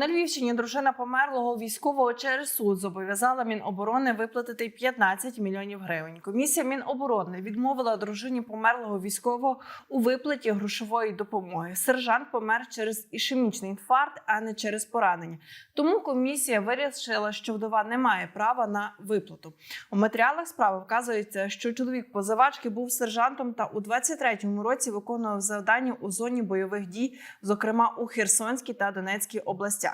На Львівщині дружина померлого військового через суд зобов'язала Міноборони виплатити 15 мільйонів гривень. Комісія Міноборони відмовила дружині померлого військового у виплаті грошової допомоги. Сержант помер через ішемічний інфаркт, а не через поранення. Тому комісія вирішила, що вдова не має права на виплату. У матеріалах справи вказується, що чоловік позивачки був сержантом та у 23-му році виконував завдання у зоні бойових дій, зокрема у Херсонській та Донецькій областях.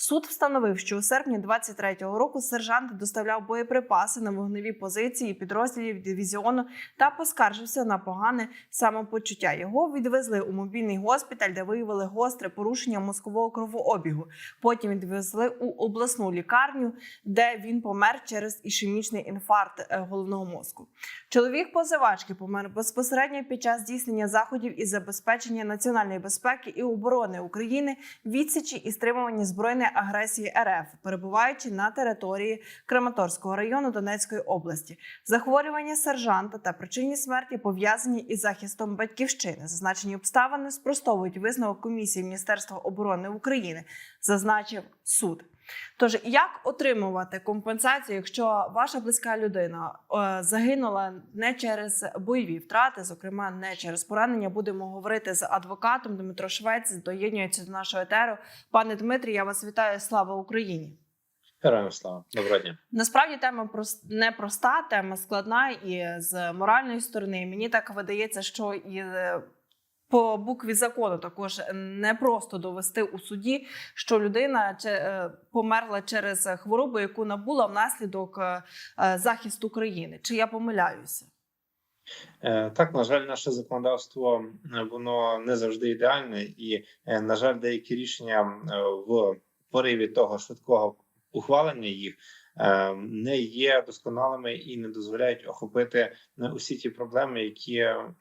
Суд встановив, що у серпні 23-го року сержант доставляв боєприпаси на вогневі позиції підрозділів дивізіону та поскаржився на погане самопочуття. Його відвезли у мобільний госпіталь, де виявили гостре порушення мозкового кровообігу. Потім відвезли у обласну лікарню, де він помер через ішемічний інфаркт е, головного мозку. Чоловік позивачки помер безпосередньо під час здійснення заходів із забезпечення національної безпеки і оборони України, відсічі і стримування збройної агресії РФ, перебуваючи на території Краматорського району Донецької області. Захворювання сержанта та причинні смерті пов'язані із захистом батьківщини. Зазначені обставини спростовують висновок комісії Міністерства оборони України, зазначив суд. Тож, як отримувати компенсацію, якщо ваша близька людина е, загинула не через бойові втрати, зокрема не через поранення, будемо говорити з адвокатом Дмитро Швець, доєднується до нашого етеру. Пане Дмитрі, я вас вітаю. Слава Україні! Героям слава доброго дня. Насправді тема прос- непроста, тема складна і з моральної сторони. Мені так видається, що і е, по букві закону також не просто довести у суді, що людина е, померла через хворобу, яку набула внаслідок е, е, захисту країни. Чи я помиляюся? Е, Так, на жаль, наше законодавство е, воно не завжди ідеальне, і е, на жаль, деякі рішення е, в пориві того швидкого ухвалення їх е, не є досконалими і не дозволяють охопити е, усі ті проблеми, які е,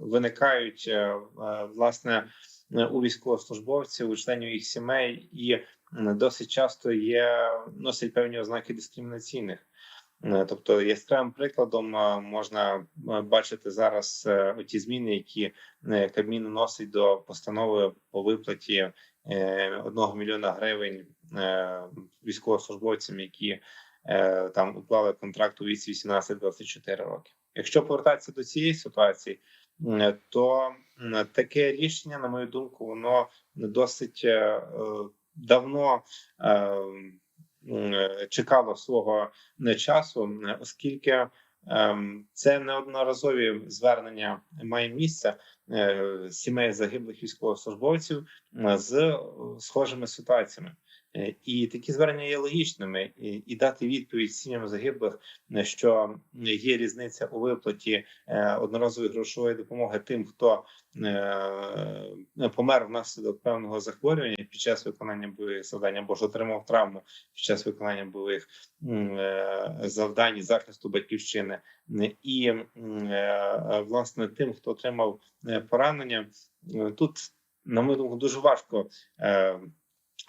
виникають е, е, власне е, у військовослужбовців, у членів їх сімей, і досить часто є носять певні ознаки дискримінаційних. Е, Тобто яскравим прикладом е, можна е, бачити зараз е, ті зміни, які е, Кабмін вносить до постанови по виплаті е, одного мільйона гривень е, військовослужбовцям, які е, там уклали контракт у віці 18-24 роки. Якщо повертатися до цієї ситуації, то таке рішення, на мою думку, воно досить е, е, давно. е, Чекало свого часу, оскільки це неодноразові звернення має місце е, сімей загиблих військовослужбовців е, з е, схожими ситуаціями. Е, І такі звернення є логічними, і, дати відповідь сім'ям загиблих, е, що є різниця у виплаті е, одноразової грошової допомоги тим, хто помер внаслідок певного захворювання під час виконання бойових завдань або ж отримав травму під час виконання бойових завдань захисту батьківщини, і власне тим, хто отримав поранення, тут на мою думку дуже важко.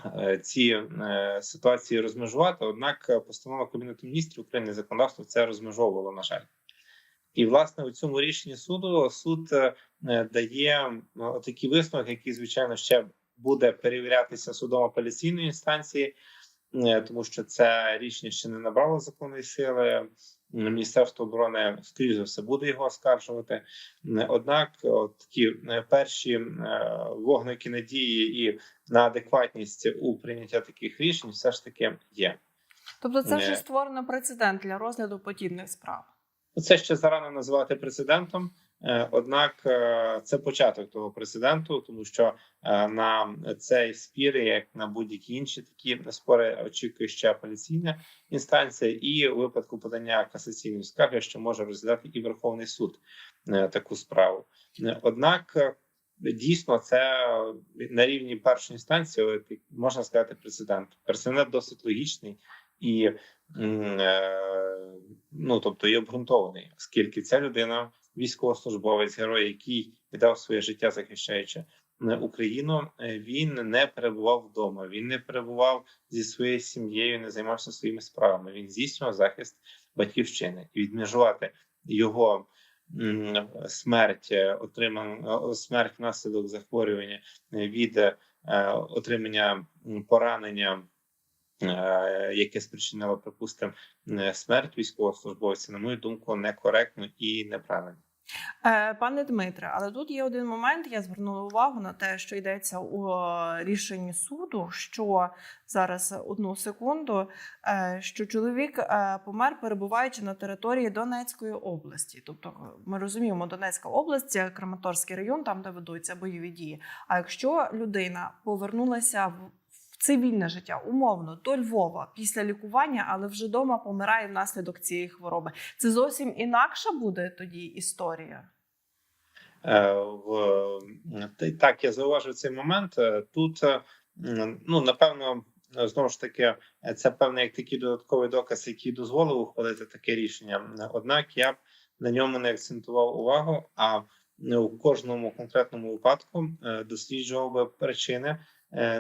Е, Ці е, ситуації розмежувати однак, е, постанова кабінету міністрів України законодавство це розмежовувало на жаль, і власне у цьому рішенні суду суд дає такий висновок, який звичайно ще буде перевірятися судом апеляційної інстанції, тому що це рішення ще не набрало законної сили. Міністерство оборони скоріш за все буде його оскаржувати. Е, Однак, от такі е, перші е, вогники надії і на адекватність у прийняття таких рішень все ж таки є. Тобто, це вже створено прецедент для розгляду подібних справ. Це ще зарано називати прецедентом. е, Однак е, це початок того прецеденту, тому що е, на цей спір, як на будь-які інші такі спори, очікує ще апеляційна інстанція, і у випадку подання касаційної скарги, що може розглядати і Верховний суд таку справу. Однак дійсно це на рівні першої інстанції, можна сказати, прецедент. Прецедент досить логічний і е, ну тобто є обґрунтований, оскільки ця людина військовослужбовець, герой, який віддав своє життя, захищаючи е, Україну, е, він не перебував вдома. Він не перебував зі своєю сім'єю, не займався своїми справами. Він здійснював захист батьківщини і відмежувати його. Смерть отримана смерть внаслідок захворювання е, від е, е, отримання поранення, е, яке спричинило, припустимо, е, смерть військовослужбовця, на мою думку, некоректно і неправильно. Е, Пане Дмитре, але тут є один момент. Я звернула увагу на те, що йдеться у е, рішенні суду. Що зараз одну секунду, е, що чоловік е, помер, перебуваючи на території Донецької області. Тобто, ми розуміємо, Донецька область, Краматорський район, там де ведуться бойові дії. А якщо людина повернулася в цивільне життя, умовно до Львова після лікування, але вже вдома помирає внаслідок цієї хвороби. Це зовсім інакша буде тоді історія. Е, в так я зауважив цей момент. Е, Тут е, ну напевно знову ж таки це певний як такий додатковий доказ, який дозволив ухвалити таке рішення. Однак я б на ньому не акцентував увагу. А у кожному конкретному випадку досліджував би причини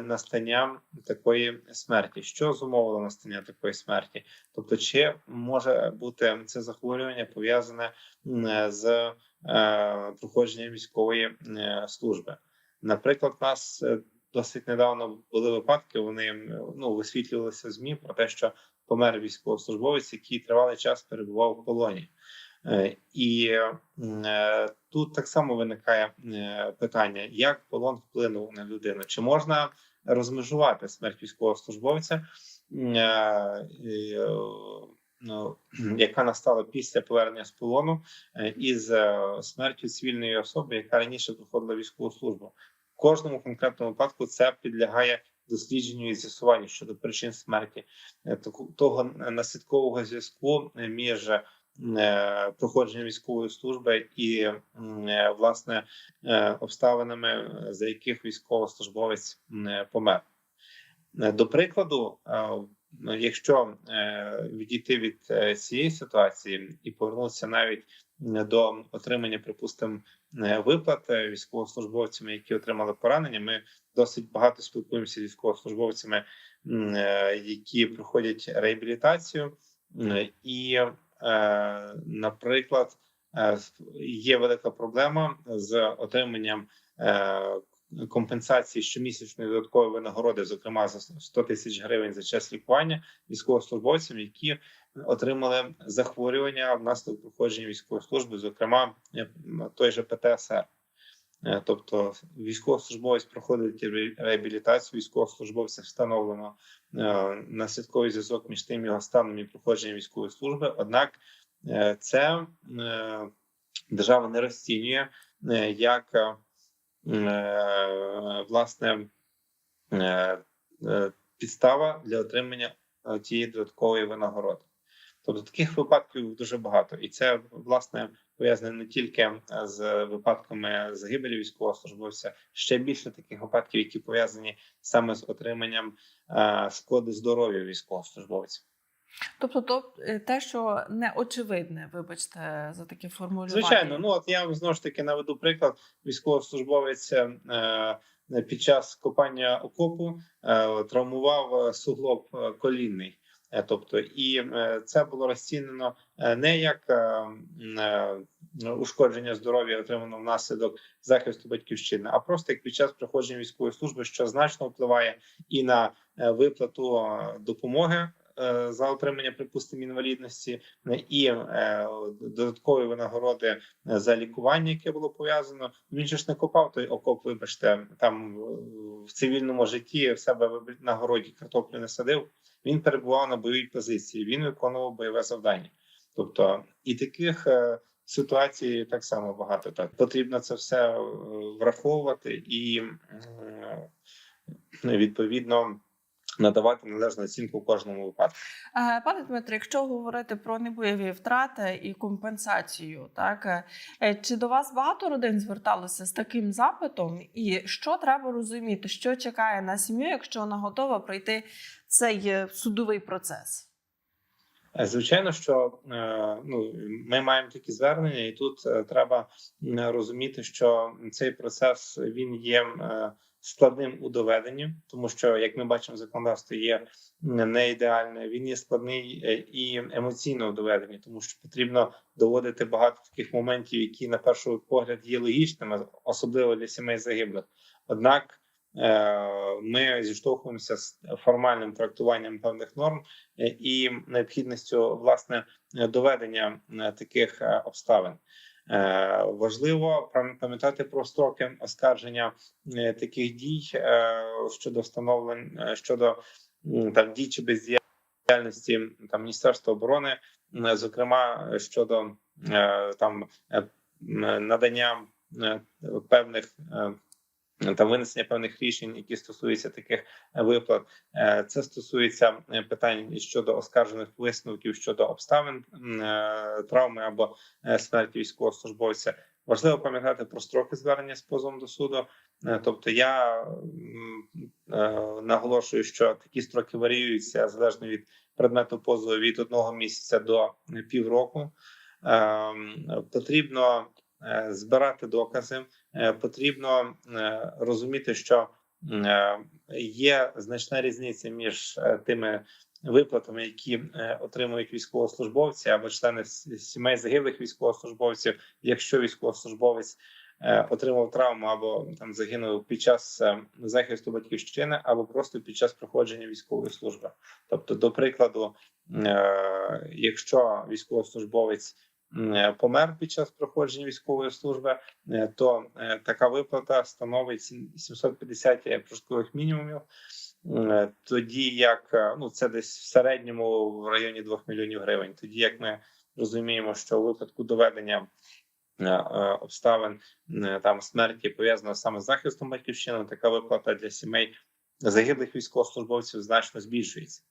настання такої смерті. Що зумовило настання такої смерті? Тобто, чи може бути це захворювання пов'язане е, з е, проходженням військової е, служби. Наприклад, у нас е, досить недавно були випадки. Вони ну висвітлювалися змі про те, що помер військовослужбовець, який тривалий час перебував в полоні. Е, І е, тут так само виникає е, питання: як полон вплинув на людину? Чи можна розмежувати смерть військовослужбовця, ну, яка настала після повернення з полону, із смертю цивільної особи, яка раніше проходила військову службу. В кожному конкретному випадку це підлягає дослідженню і з'ясуванню щодо причин смерті того наслідкового зв'язку між е, проходженням військової служби і е, власне е, обставинами, за яких військовослужбовець помер. До прикладу, ну, якщо відійти від цієї ситуації і повернутися навіть до отримання, припустимо, виплат військовослужбовцями, які отримали поранення, ми досить багато спілкуємося з військовослужбовцями, які проходять реабілітацію, і, наприклад, е, є велика проблема з отриманням. е, компенсації щомісячної додаткової винагороди, зокрема за 100 тисяч гривень за час лікування військовослужбовцям, які отримали захворювання внаслідок проходження військової служби, зокрема е, той же ПТСР. Е, Тобто військовослужбовець проходить реабілітацію військовослужбовця, встановлено е, наслідковий зв'язок між тим його станом і проходженням військової служби. Однак е, це держава не розцінює як власне підстава для отримання тієї додаткової винагороди. Тобто таких випадків дуже багато, і це власне пов'язане не тільки е, з випадками загибелі військовослужбовця, ще більше таких випадків, які пов'язані саме з отриманням е, шкоди здоров'ю військовослужбовця. Тобто, то е, те, що не очевидне, вибачте, за таке формулювання. Звичайно, ну от я вам знову ж таки наведу приклад. Військовослужбовець е, під час копання окопу е, травмував суглоб колінний. Е, Тобто, і е, це було розцінено е, не як е, ушкодження здоров'я, отримано внаслідок захисту батьківщини, а просто як під час проходження військової служби, що значно впливає і на виплату допомоги за отримання, припустимо, інвалідності, і додаткові винагороди за лікування, яке було пов'язано. Він же ж не копав той окоп, вибачте, там в цивільному житті в себе на городі картоплю не садив. Він перебував на бойовій позиції, він виконував бойове завдання. Тобто, і таких е, ситуацій так само багато. Так потрібно це все е, враховувати і е, відповідно надавати належну оцінку кожному випадку. Е, Пане Дмитре, якщо говорити про небойові втрати і компенсацію, так е, чи до вас багато родин зверталося з таким запитом? І що треба розуміти, що чекає на сім'ю, якщо вона готова пройти цей е, судовий процес? Е, Звичайно, що е, ну ми маємо такі звернення, і тут е, треба розуміти, що цей процес він є е, складним у доведенні, тому що, як ми бачимо, законодавство є не ідеальне. Він є складний е, і емоційно у доведенні, тому що потрібно доводити багато таких моментів, які на перший погляд є логічними, особливо для сімей загиблих. Однак е, ми зіштовхуємося з формальним трактуванням певних норм е, і необхідністю власне доведення таких обставин. Е, Важливо пам- пам'ятати про строки оскарження е, таких дій е, щодо встановлень щодо там дій чи бездіяльності там Міністерства оборони, зокрема щодо там надання певних та винесення певних рішень, які стосуються таких е, виплат. Е, Це стосується е, питань щодо оскаржених висновків щодо обставин травми або смерті військовослужбовця. Важливо пам'ятати про строки звернення з позовом до суду. Тобто, я наголошую, що такі строки варіюються залежно від предмету позову від одного місяця до півроку. Ем, Потрібно збирати докази. Е, Потрібно е, розуміти, що е, є значна різниця між е, тими виплатами, які е, отримують військовослужбовці або члени сімей загиблих військовослужбовців, якщо військовослужбовець е, отримав травму або там загинув під час е, захисту батьківщини, або просто під час проходження військової служби. Тобто, до прикладу, е, якщо військовослужбовець е, помер під час проходження військової служби, е, то е, така виплата становить 750 прожиткових мінімумів. Е, Тоді як е, ну це десь в середньому в районі 2 мільйонів гривень. Тоді як ми розуміємо, що у випадку доведення е, е, обставин е, там смерті пов'язано саме з захистом батьківщини, така виплата для сімей загиблих військовослужбовців значно збільшується.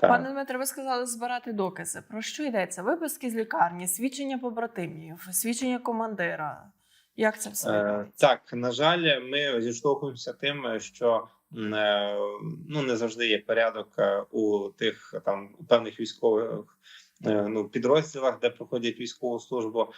Так. Пане Дмитре, ви сказали збирати докази. Про що йдеться? Виписки з лікарні, свідчення побратимів, свідчення командира. Як це все Е, відбувається? Так, на жаль, ми зіштовхуємося тим, що е, ну не завжди є порядок е, у тих там у певних військових ну підрозділах, де проходять військову службу.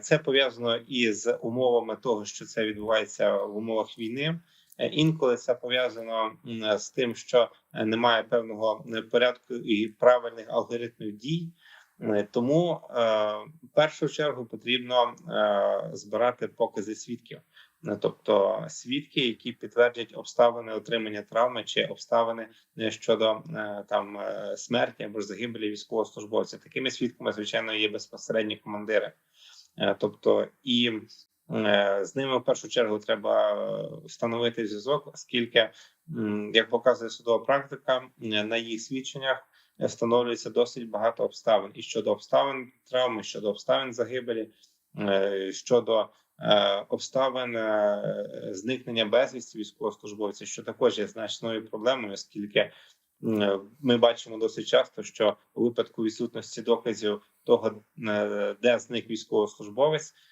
Це пов'язано із умовами того, що це відбувається в умовах війни. Е, Інколи це пов'язано з тим, що е, немає певного е, порядку і правильних алгоритмів дій. Е, Тому е, в першу чергу потрібно е, збирати покази свідків, Е, тобто свідки, які підтвердять обставини отримання травми чи обставини е, щодо е, там е, смерті або загибелі військовослужбовця. Такими свідками, звичайно, є безпосередні командири. Е, Тобто, і е, з ними в першу чергу треба е, встановити зв'язок, оскільки, як показує судова практика, е, на їх свідченнях е, встановлюється досить багато обставин. І щодо обставин травми, щодо обставин загибелі, е, щодо е, обставин е, зникнення безвісті військовослужбовця, що також є значною проблемою, оскільки ми бачимо досить часто, що у випадку відсутності доказів того, е, де зник військовослужбовець, е,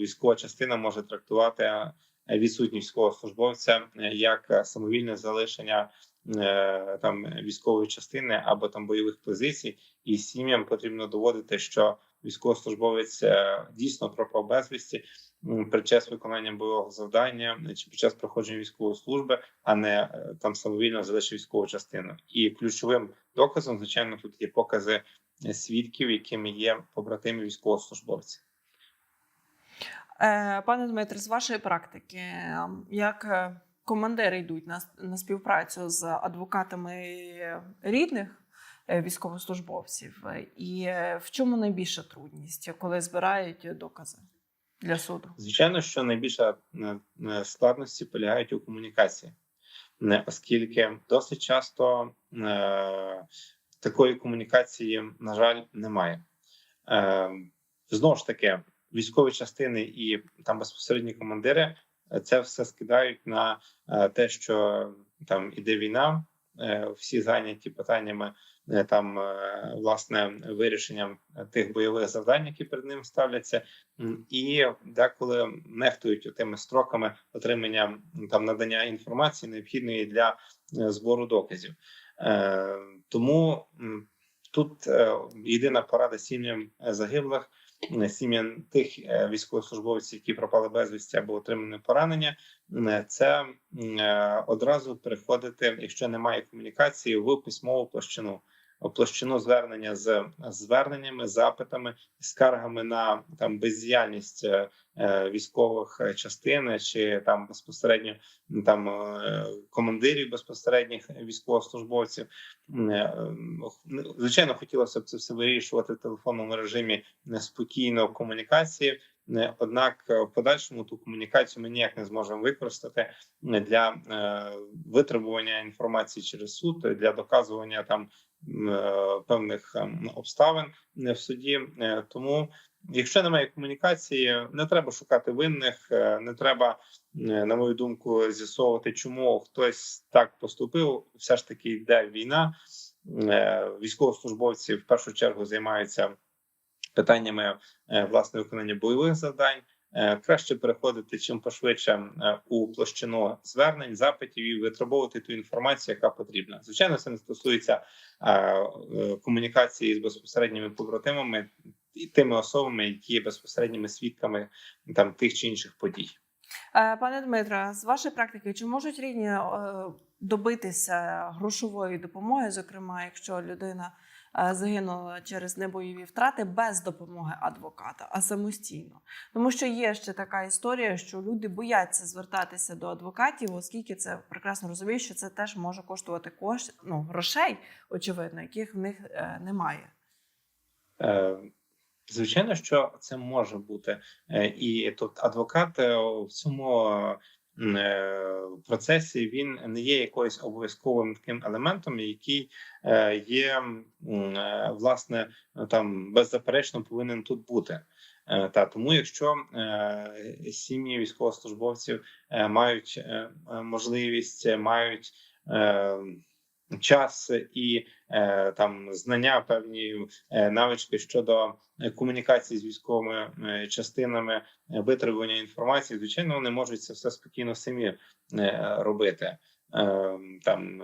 військова частина може трактувати е, відсутність військовослужбовця е, як самовільне залишення е, там військової частини або там бойових позицій, і сім'ям потрібно доводити, що військовослужбовець е, дійсно пропав безвісті під час виконання бойового завдання е, чи під час проходження військової служби, а не е, там самовільно залишив військову частину. І ключовим доказом, звичайно, тут є покази е, свідків, якими є побратими військовослужбовці. Е, Пане Дмитре, з вашої практики, е, як е, командири йдуть на, на співпрацю з адвокатами рідних е, військовослужбовців, і в чому найбільша трудність, коли збирають докази для суду? Звичайно, що найбільша складності полягають у комунікації, оскільки досить часто такої комунікації, на жаль, немає. Знову ж таки, військові частини і там безпосередні командири е, це все скидають на е, те, що там іде війна, е, всі зайняті питаннями там власне вирішенням тих бойових завдань, які перед ним ставляться. І деколи нехтують тими строками отримання там надання інформації необхідної для збору доказів. Тому тут єдина порада сім'ям загиблих, сім'ям тих е, військовослужбовців, які пропали безвісті або отримали поранення, е, це е, одразу переходити, якщо немає комунікації, в письмову площину. Площину звернення з зверненнями, запитами, скаргами на там бездіяльність е, е, військових е, частин чи там безпосередньо там командирів безпосередніх військовослужбовців. Звичайно, хотілося б це все вирішувати в телефонному режимі спокійно в комунікації. Однак в подальшому ту комунікацію ми ніяк не зможемо використати для витребування інформації через суд для доказування там певних ем, обставин е, в суді. Е, Тому, якщо немає комунікації, не треба шукати винних, е, не треба, е, на мою думку, з'ясовувати, чому хтось так поступив. Все ж таки йде війна. Е, Військовослужбовці в першу чергу займаються питаннями е, власне виконання бойових завдань. Е, Краще переходити чим пошвидше е, у площину звернень, запитів і витребовувати ту інформацію, яка потрібна. Звичайно, це не стосується е, комунікації з безпосередніми побратимами і тими особами, які є безпосередніми свідками там тих чи інших подій. Пане Дмитре, з вашої практики, чи можуть рідні добитися грошової допомоги, зокрема, якщо людина загинула через небойові втрати без допомоги адвоката, а самостійно? Тому що є ще така історія, що люди бояться звертатися до адвокатів, оскільки це прекрасно розуміють, що це теж може коштувати кошт, ну, грошей, очевидно, яких в них е, немає. Е, Звичайно, що це може бути, Е, і тут адвокат е, в цьому е, процесі він не є якоюсь обов'язковим таким елементом, який е, є е, власне там беззаперечно повинен тут бути. Е, Та тому, якщо е, сім'ї військовослужбовців е, мають е, е, можливість, е, мають е, час і е, там знання, певні е, навички щодо комунікації з військовими е, частинами, витребування інформації, звичайно, вони можуть це все спокійно самі робити. Е, Там,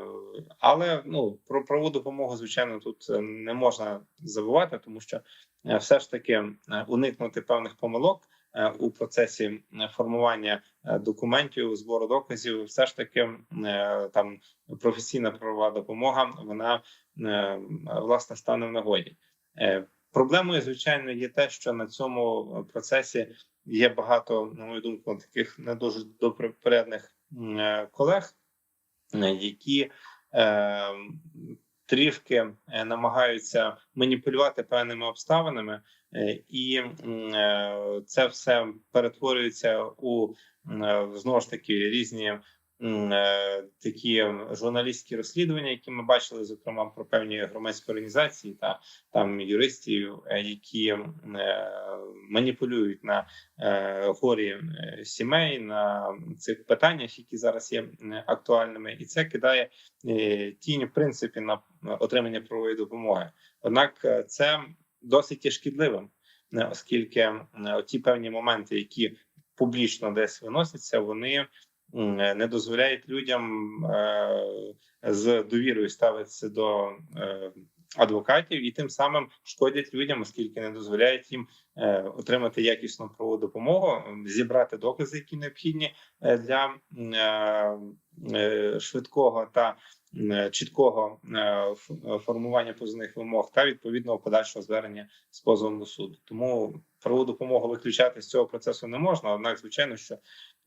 але ну про правову допомогу, звичайно, тут не можна забувати, тому що все ж таки уникнути певних помилок у процесі е, формування е, документів, збору доказів, все ж таки е, там професійна правова допомога, вона е, власне стане в нагоді. Е, Проблемою, звичайно, є те, що на цьому процесі є багато, на мою думку, таких не дуже добропорядних е, колег, е, які е, трішки е, намагаються маніпулювати певними обставинами, е, і е, це все перетворюється у знову ж таки різні такі журналістські розслідування, які ми бачили, зокрема про певні громадські організації та там юристів, е, які е, маніпулюють на е, горі е, сімей на цих питаннях, які зараз є е, актуальними, і це кидає е, тінь в принципі на отримання правової допомоги. Однак е, це досить є шкідливим, е, оскільки е, ті певні моменти, які публічно десь виносяться, вони е, не дозволяють людям е, з довірою ставитися до е, адвокатів і тим самим шкодять людям, оскільки не дозволяють їм е, отримати якісну правову допомогу, зібрати докази, які необхідні е, для е, е, швидкого та е, чіткого е, е, формування позовних вимог та відповідного подальшого звернення з позовом до суду. Тому правову допомогу виключати з цього процесу не можна однак, звичайно, що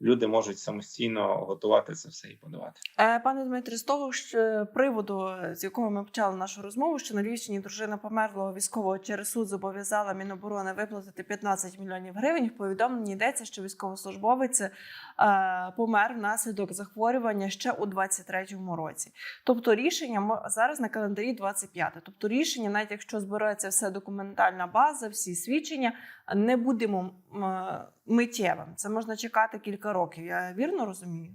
люди можуть самостійно готувати це все і подавати. Е, Пане Дмитре, з того ж приводу, з якого ми почали нашу розмову, що на Львівщині дружина померлого військового через суд зобов'язала Міноборони виплатити 15 мільйонів гривень. В повідомленні йдеться, що військовослужбовець е, помер внаслідок захворювання ще у 23-му році. Тобто рішення зараз на календарі 25. Тобто рішення, навіть якщо збереться все документальна база, всі свідчення, не буде м- м- миттєвим. Це можна чекати кілька років. Я вірно розумію?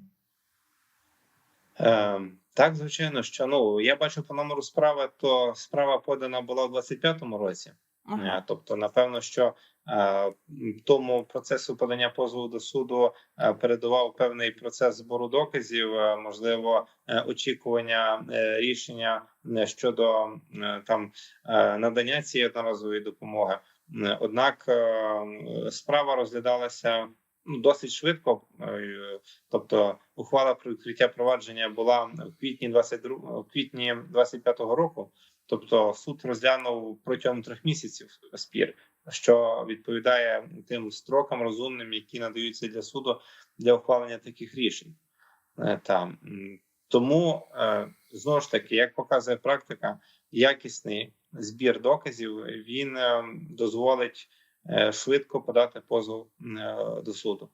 Е, так, звичайно, що ну я бачу по номеру справи, то справа подана була у 25-му році. Ага. Е, Тобто, напевно, що е, тому процесу подання позову до суду е, передував певний процес збору доказів, е, можливо, е, очікування е, рішення е, щодо е, там е, надання цієї одноразової допомоги. Е, Однак е, справа розглядалася ну, досить швидко. е, Тобто, ухвала про відкриття провадження була в квітні 22, в квітні 25-го року. Тобто суд розглянув протягом трьох місяців спір, що відповідає тим строкам розумним, які надаються для суду для ухвалення таких рішень. Е, Там тому е, знову ж таки, як показує практика, якісний збір доказів він е, дозволить е, швидко подати позов е, до суду.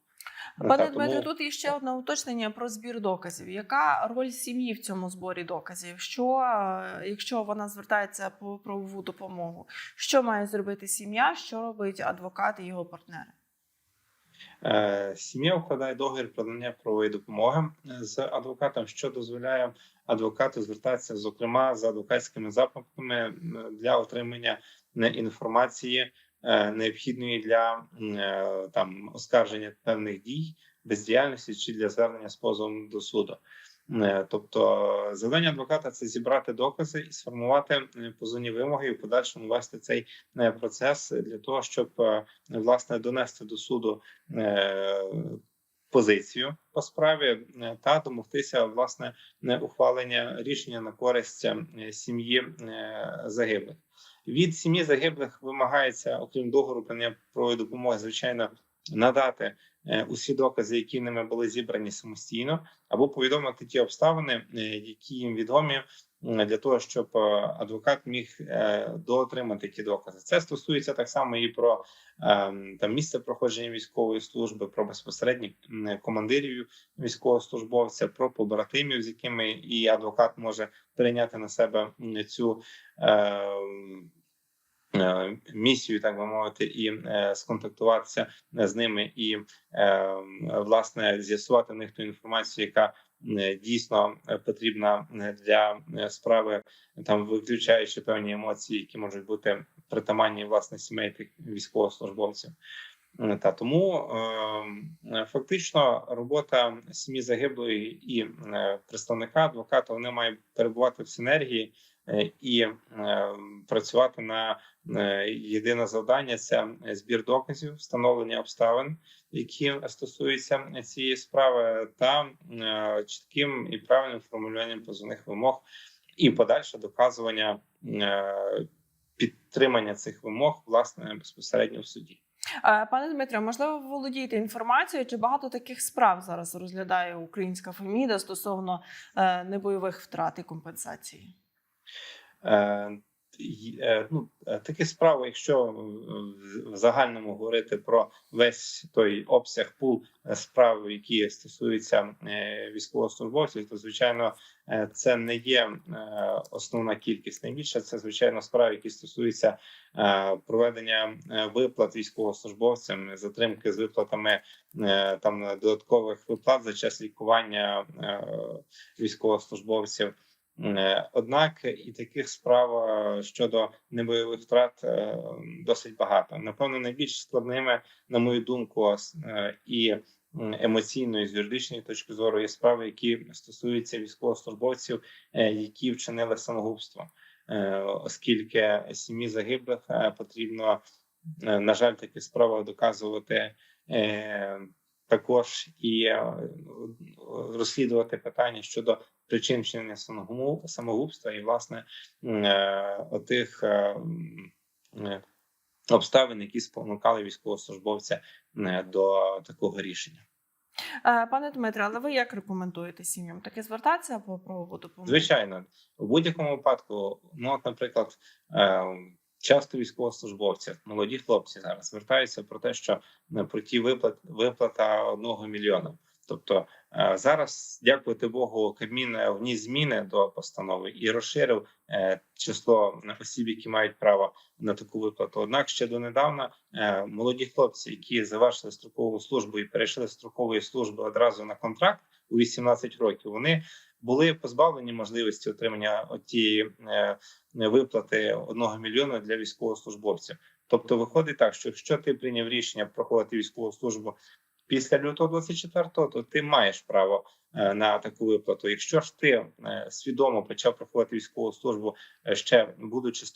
Пане та, Дмитре, тому- тут іще одне уточнення про збір доказів. Яка роль сім'ї в цьому зборі доказів? Що якщо вона звертається по правову допомогу? Що має зробити сім'я? Що робить адвокат і його партнери? Сім'я укладає договір про надання правової допомоги з адвокатом, що дозволяє адвокату звертатися, зокрема, за адвокатськими запитами для отримання інформації е, необхідної для е, там оскарження певних дій, бездіяльності чи для звернення з позовом до суду. Е, Тобто, завдання адвоката це зібрати докази і сформувати позовні вимоги, і в подальшому вести цей процес для того, щоб власне донести до суду позицію по справі е, та домогтися власне не ухвалення рішення на користь е, сім'ї е, загиблих. Від сім'ї загиблих вимагається, окрім договору про допомоги, звичайно, надати усі докази, які ними були зібрані самостійно, або повідомити ті обставини, які їм відомі для того, щоб е, адвокат міг е, доотримати ті докази. Це стосується так само і про там місце проходження військової служби, про безпосередніх командирів військовослужбовця, про побратимів, з якими і адвокат може прийняти на себе цю. е, Місію, так би мовити, і е, сконтактуватися з ними, і е, власне з'ясувати в них ту інформацію, яка е, дійсно е, потрібна е, для е, справи, там виключаючи певні емоції, які можуть бути притаманні власне сімей тих військовослужбовців. Е, Та тому е, фактично робота сім'ї загиблої і е, представника адвоката вони має перебувати в синергії е, і е, працювати на е, єдине завдання це збір доказів, встановлення обставин, які стосуються цієї справи, та е, чітким і правильним формулюванням позовних вимог, і подальше доказування е, підтримання цих вимог власне безпосередньо в суді. Е, Пане Дмитре, можливо, ви володієте інформацією, чи багато таких справ зараз розглядає українська Феміда стосовно е, небойових втрат і компенсації? Е, е, ну, е, такі справи, якщо в- загальному говорити про весь той обсяг пул справ, які стосуються військовослужбовців, то звичайно це не є основна кількість. Найбільше це звичайно справи, які стосуються проведення виплат військовослужбовцям, затримки з виплатами там додаткових виплат за час лікування військовослужбовців. Е, Однак і таких справ е, щодо небойових втрат е, досить багато. Напевно, найбільш складними, на мою думку, і емоційної з юридичної точки зору є справи, які стосуються військовослужбовців, які вчинили самогубство, оскільки сім'ї загиблих потрібно, на жаль, такі справи доказувати. Е, Також і е, розслідувати питання щодо причин вчинення самогу- самогубства і власне е, е, е, обставин, які спонукали військовослужбовця е, до такого рішення. Е, Пане Дмитре, але ви як рекомендуєте сім'ям таки звертатися по правову допомогу? Звичайно, у будь-якому випадку, ну от, наприклад, е, часто військовослужбовці, молоді хлопці зараз звертаються про те, що е, про ті виплат виплата одного мільйона. Тобто е, зараз, дякувати Богу, Кабмін е, вніс зміни до постанови і розширив число осіб, які мають право на таку виплату. Однак ще донедавна молоді хлопці, які завершили строкову службу і перейшли з строкової служби одразу на контракт у 18 років, вони були позбавлені можливості отримання тієї е, виплати одного мільйона для військовослужбовців. Тобто, виходить так, що якщо ти прийняв рішення проходити військову службу після лютого 24-го, то ти маєш право е, на таку виплату. Якщо ж ти е, свідомо почав проходити військову службу е, ще будучи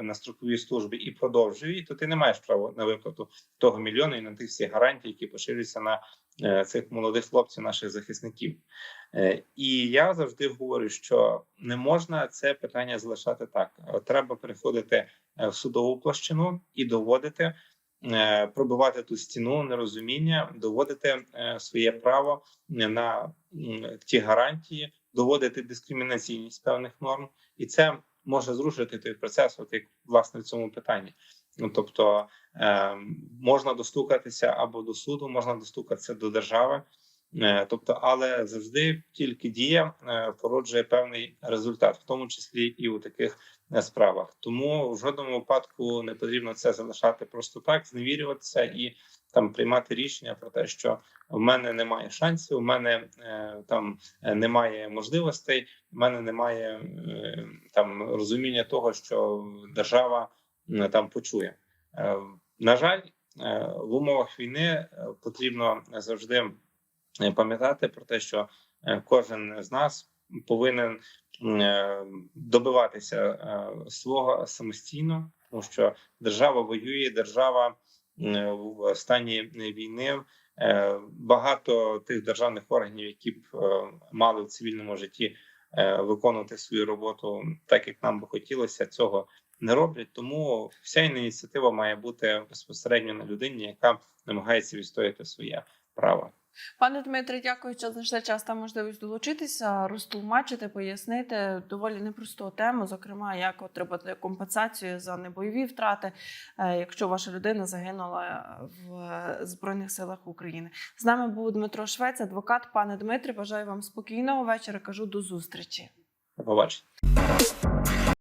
на строковій службі і продовжує її, то ти не маєш права на виплату того мільйона і на тих всіх гарантій, які поширюються на е, цих молодих хлопців, наших захисників. Е, І я завжди говорю, що не можна це питання залишати так. Е, Треба переходити е, в судову площину і доводити, пробивати ту стіну нерозуміння, доводити своє право на ті гарантії, доводити дискримінаційність певних норм, і це може зрушити той процес, от як власне в цьому питанні. Ну тобто е, можна достукатися або до суду, можна достукатися до держави. Е, Тобто, але завжди тільки дія е, породжує певний результат, в тому числі і у таких е, справах. Тому в жодному випадку не потрібно це залишати просто так, зневірюватися і там приймати рішення про те, що в мене немає шансів, у мене там немає можливостей, в мене немає там розуміння того, що держава там почує. На жаль, в умовах війни потрібно завжди пам'ятати про те, що е, кожен з нас повинен е, добиватися е, свого самостійно, тому що держава воює, держава е, в стані війни. Е, Багато тих державних органів, які б е, мали в цивільному житті е, виконувати свою роботу так, як нам би хотілося, цього не роблять. Тому вся ініціатива має бути безпосередньо на людині, яка намагається відстояти своє право. Пане Дмитре, дякую, що знайшли час та можливість долучитися, розтлумачити, пояснити доволі непросту тему, зокрема, як отримати компенсацію за небойові втрати, е, якщо ваша людина загинула в Збройних силах України. З нами був Дмитро Швець, адвокат. Пане Дмитре, бажаю вам спокійного вечора. Кажу до зустрічі. Побачення.